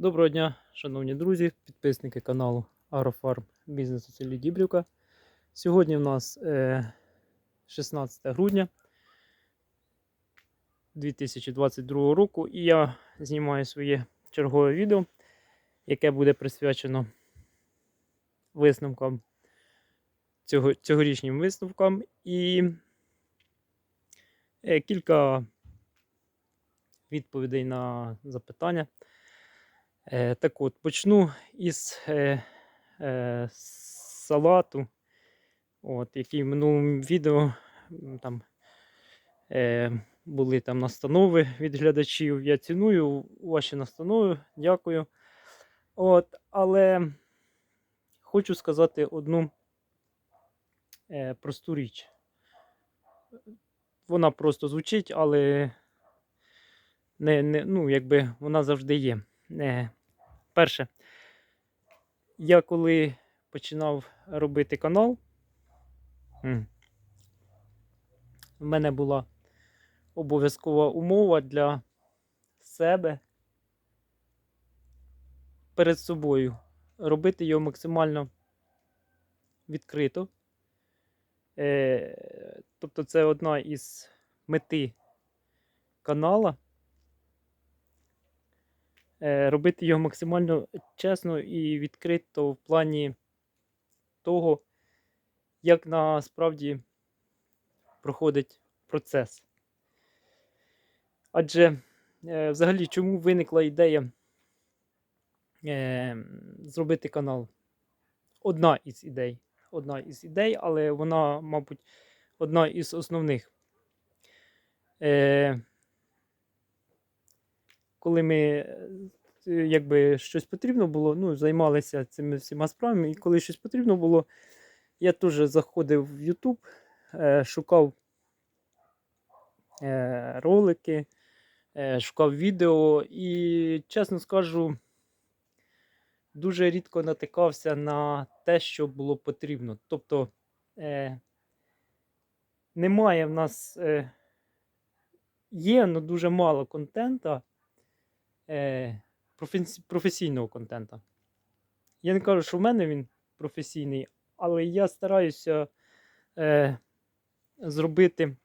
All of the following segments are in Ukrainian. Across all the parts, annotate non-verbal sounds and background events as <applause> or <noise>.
Доброго дня, шановні друзі, підписники каналу Агрофарм бізнесу селі Дібрівка. Сьогодні в нас е, 16 грудня 2022 року, і я знімаю своє чергове відео, яке буде присвячено висновкам цього, цьогорічним висновкам і е, кілька відповідей на запитання. Е, так от, почну із е, е, салату, от, який в минулому відео там, е, були там настанови від глядачів. Я ціную ваші настанови, дякую. От, але хочу сказати одну е, просту річ. Вона просто звучить, але не, не, ну, якби вона завжди є. Е, перше, я коли починав робити канал, в мене була обов'язкова умова для себе перед собою робити його максимально відкрито. Е, тобто, це одна із мети канала робити його максимально чесно і відкрито в плані того, як насправді проходить процес. Адже е, взагалі чому виникла ідея е, зробити канал? Одна із ідей. Одна із ідей, але вона, мабуть, одна із основних. Е, коли ми е, якби щось потрібно було, ну, займалися цими всіма справами, і коли щось потрібно було, я теж заходив в YouTube, е, шукав е, ролики, е, шукав відео і, чесно скажу, дуже рідко натикався на те, що було потрібно. Тобто е, немає в нас. Е, Є, але дуже мало контента, е, професі- професійного контента. Я не кажу, що в мене він професійний, але я стараюся е, зробити,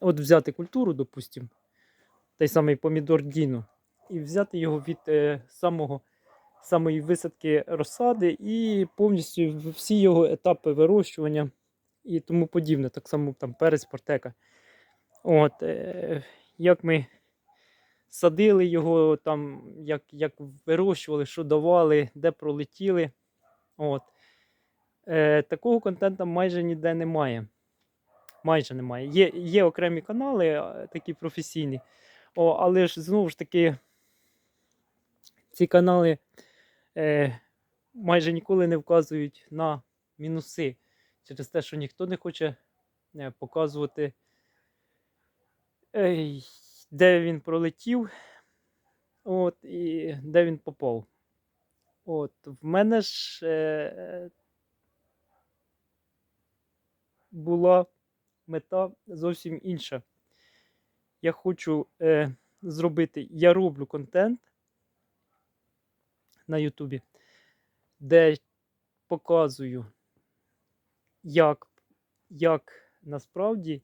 от взяти культуру, допустимо, той самий помідор Діно, і взяти його від е, самого, самої висадки розсади і повністю всі його етапи вирощування і тому подібне. Так само там перець портека. От, е, як ми садили його, там, як, як вирощували, що давали, де пролетіли. От. Е, такого контенту майже ніде немає. Майже немає. Є, є окремі канали, такі професійні. О, але ж знову ж таки, ці канали е, майже ніколи не вказують на мінуси через те, що ніхто не хоче е, показувати, е, де він пролетів, от, і де він попав. От, в мене ж е, була мета зовсім інша. Я хочу е, зробити, я роблю контент на Ютубі, де показую, як, як насправді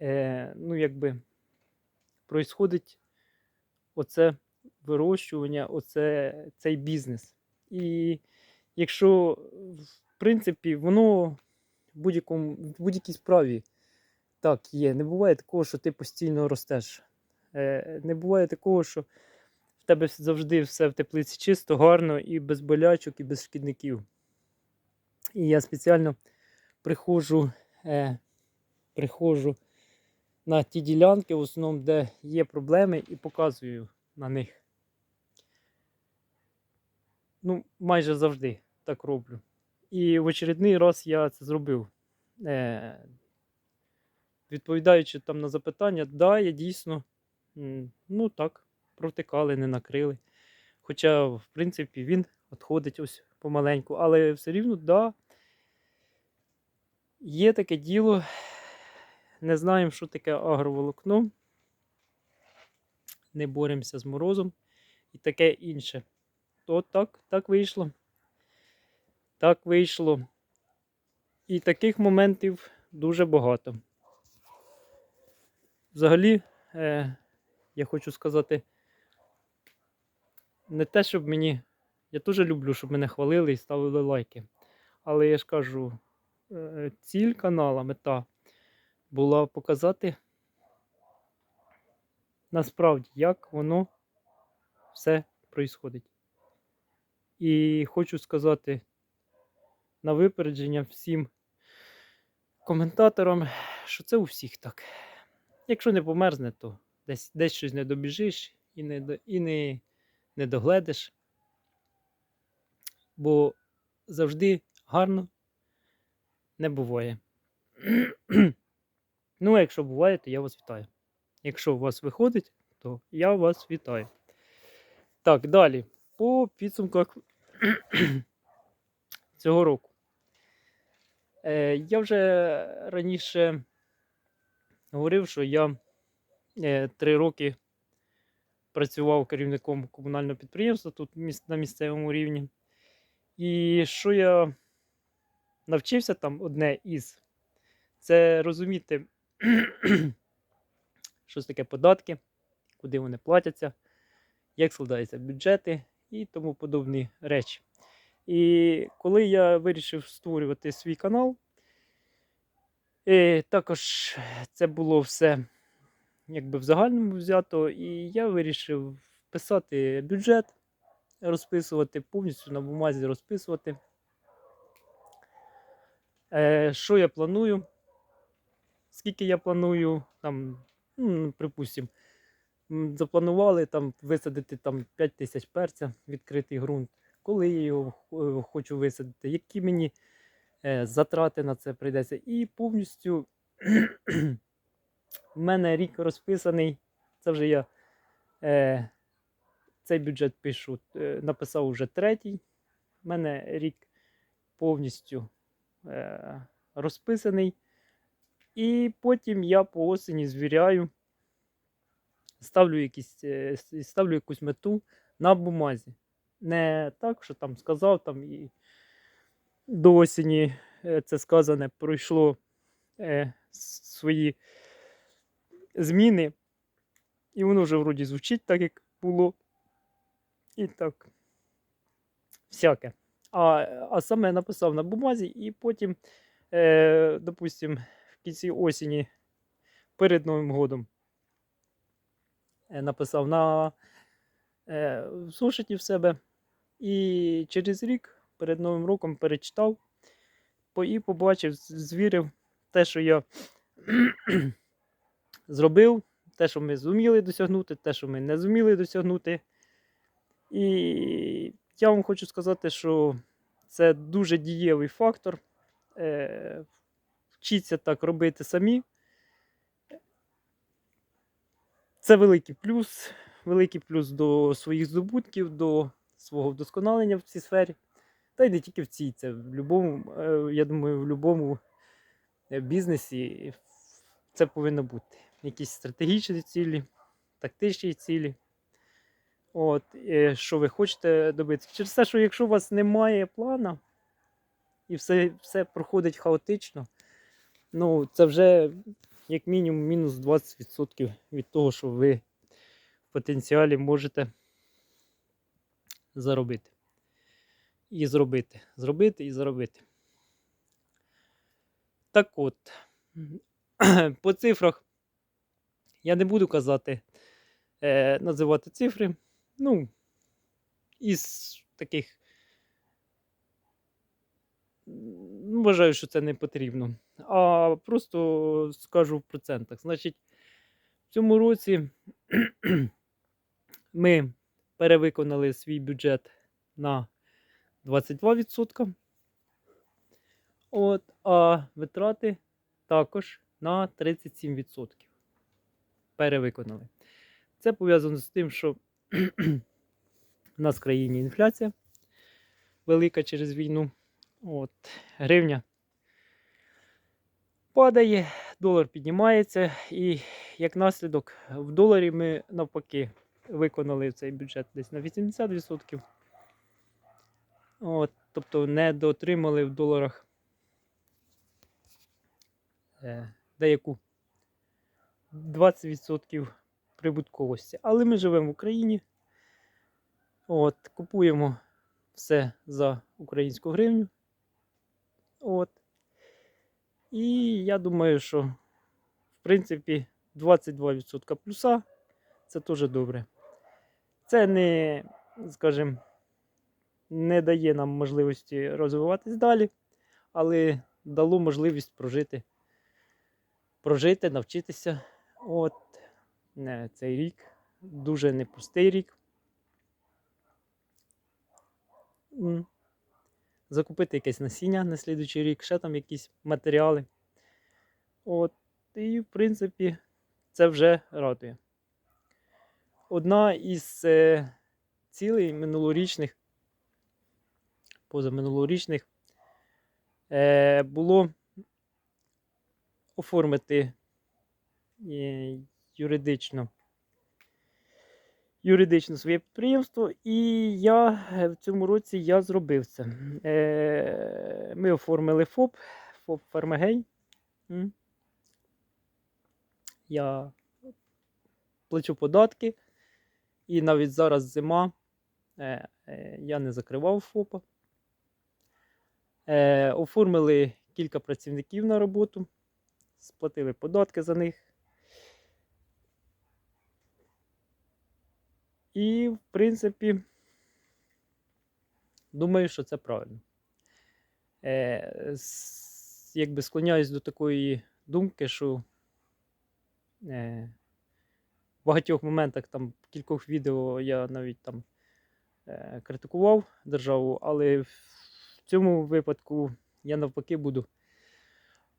е, ну, якби, происходить оце вирощування, оце, цей бізнес. І якщо, в принципі, воно в будь-якому, в будь-якій справі так є. Не буває такого, що ти постійно ростеш. Е, не буває такого, що в тебе завжди все в теплиці чисто, гарно і без болячок, і без шкідників. І я спеціально приходжу, е, приходжу на ті ділянки, в основному, де є проблеми, і показую на них. Ну, майже завжди так роблю. І в очередний раз я це зробив. Е, відповідаючи там на запитання, да, я дійсно, ну так, провтикали, не накрили. Хоча, в принципі, він відходить ось помаленьку, але все рівно, да, є таке діло. Не знаємо, що таке агроволокно. не боремося з морозом і таке інше. То так, так вийшло. Так вийшло. І таких моментів дуже багато. Взагалі, е, я хочу сказати, не те, щоб мені. Я дуже люблю, щоб мене хвалили і ставили лайки. Але я ж кажу, е, ціль канала, мета була показати насправді, як воно все происходить. І хочу сказати на випередження всім коментаторам, що це у всіх так. Якщо не померзне, то десь, десь щось не добіжиш і не, і не, не догледиш. Бо завжди гарно не буває. <clears throat> ну, а якщо буває, то я вас вітаю. Якщо у вас виходить, то я вас вітаю. Так, далі. По підсумках <clears throat> цього року. Е, я вже раніше говорив, що я е, три роки працював керівником комунального підприємства тут на місцевому рівні. І що я навчився там одне із, це розуміти, <clears throat> що таке податки, куди вони платяться, як складаються бюджети і тому подобні речі. І коли я вирішив створювати свій канал, і також це було все якби в загальному взято, і я вирішив писати бюджет, розписувати, повністю на бумазі розписувати. Е, що я планую? Скільки я планую, там, ну, припустимо, запланували там висадити там 5 тисяч перця, відкритий ґрунт. Коли я його е, хочу висадити, які мені е, затрати на це прийдеться. І повністю <clears throat> в мене рік розписаний. Це вже я е, цей бюджет пишу, е, написав уже третій. У мене рік повністю е, розписаний. І потім я по осені звіряю, ставлю, якісь, е, ставлю якусь мету на бумазі. Не так, що там сказав, там і до осені е, це сказане пройшло е, свої зміни, і воно вже вроді звучить так, як було. І так. Всяке. А, а саме написав на бумазі, і потім, е, допустим, кінці осені перед Новим годом е, написав на е, в зошиті в себе. І через рік перед Новим роком перечитав і побачив, звірив те, що я <clears throat> зробив, те, що ми зуміли досягнути, те, що ми не зуміли досягнути. І я вам хочу сказати, що це дуже дієвий фактор. Е, вчіться так робити самі. Це великий плюс, великий плюс до своїх здобутків, до свого вдосконалення в цій сфері. Та й не тільки в цій, це в будь-якому, я думаю, в будь-якому бізнесі це повинно бути. Якісь стратегічні цілі, тактичні цілі. От, е, що ви хочете добитися. Через те, що якщо у вас немає плана і все, все проходить хаотично, ну це вже як мінімум мінус 20% від того, що ви в потенціалі можете заробити. І зробити. Зробити і заробити. Так от, <clears throat> по цифрах я не буду казати, е, називати цифри. Ну, із таких. М, Вважаю, що це не потрібно. А просто скажу в процентах. Значить, в цьому році <clears throat> ми перевиконали свій бюджет на 22%. От, а витрати також на 37%. Перевиконали. Це пов'язано з тим, що <clears throat> у нас в країні інфляція велика через війну. От, гривня падає, долар піднімається, і як наслідок в доларі ми навпаки виконали цей бюджет десь на 80%. От, тобто не дотримали в доларах е, деяку 20% прибутковості. Але ми живемо в Україні. От, купуємо все за українську гривню. От. І я думаю, що в принципі 22% плюса це теж добре. Це не, скажімо, не дає нам можливості розвиватись далі, але дало можливість прожити, прожити, навчитися. От е, цей рік дуже непростий рік. Закупити якесь насіння на слідуючий рік, ще там якісь матеріали. От, і, в принципі, це вже радує. Одна із е, цілей минулорічних, позаминулорічних, е, було оформити е, юридично, юридично своє підприємство, і я е, в цьому році я зробив це. Е, ми оформили ФОП, ФОП Фармагей. Я плачу податки. І навіть зараз зима. Е, я не закривав ФОПа. Оформили кілька працівників на роботу, сплатили податки за них. І, в принципі, думаю, що це правильно. Е, якби склоняюсь до такої думки, що е, в багатьох моментах там в кількох відео я навіть там е, критикував державу, але в цьому випадку я навпаки буду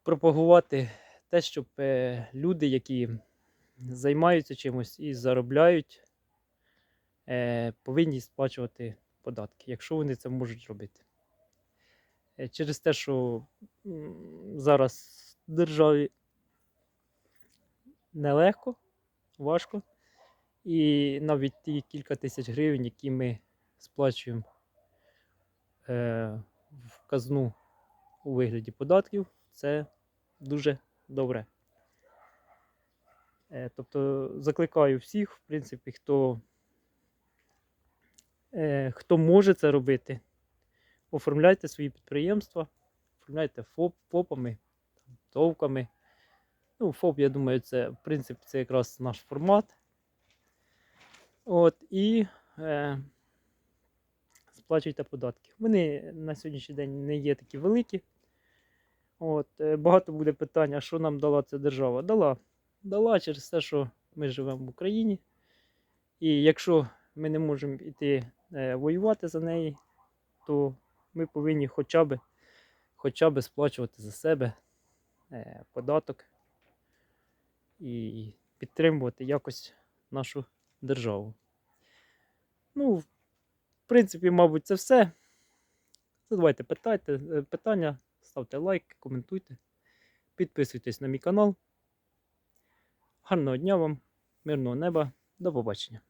пропагувати те, щоб е, люди, які займаються чимось і заробляють, повинні сплачувати податки, якщо вони це можуть робити. Е, Через те, що зараз державі нелегко, важко. І навіть ті кілька тисяч гривень, які ми сплачуємо е, в казну у вигляді податків, це дуже добре. Е, тобто закликаю всіх, в принципі, хто, е, хто може це робити, оформляйте свої підприємства, оформляйте ФОП, ФОПами, ТОВками. Ну, ФОП, я думаю, це, в принципі, це якраз наш формат. От, і е, сплачуйте податки. Вони на сьогоднішній день не є такі великі. От, е, багато буде питання, що нам дала ця держава? Дала. Дала через те, що ми живемо в Україні. І якщо ми не можемо йти е, воювати за неї, то ми повинні хоча б, хоча б сплачувати за себе е, податок і підтримувати якось нашу державу. Ну, в принципі, мабуть, це все. Задавайте питайте, е, питання, ставте лайк, коментуйте, підписуйтесь на мій канал. Гарного дня вам, мирного неба, до побачення.